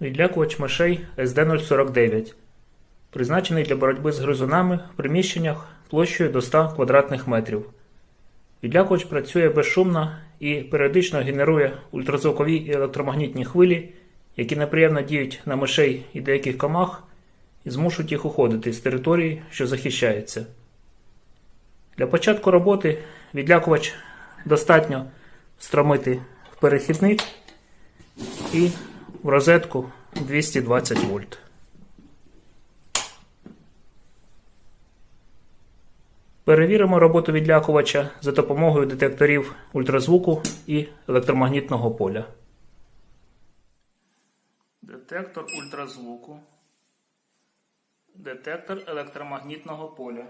Відлякувач мишей SD049. Призначений для боротьби з гризунами в приміщеннях площею до 100 квадратних метрів. Відлякувач працює безшумно і періодично генерує ультразвукові і електромагнітні хвилі, які неприємно діють на мишей і деяких комах і змушують їх уходити з території, що захищається. Для початку роботи відлякувач достатньо встромити в перехідник і в розетку 220 вольт. Перевіримо роботу відлякувача за допомогою детекторів ультразвуку і електромагнітного поля. Детектор ультразвуку. Детектор електромагнітного поля.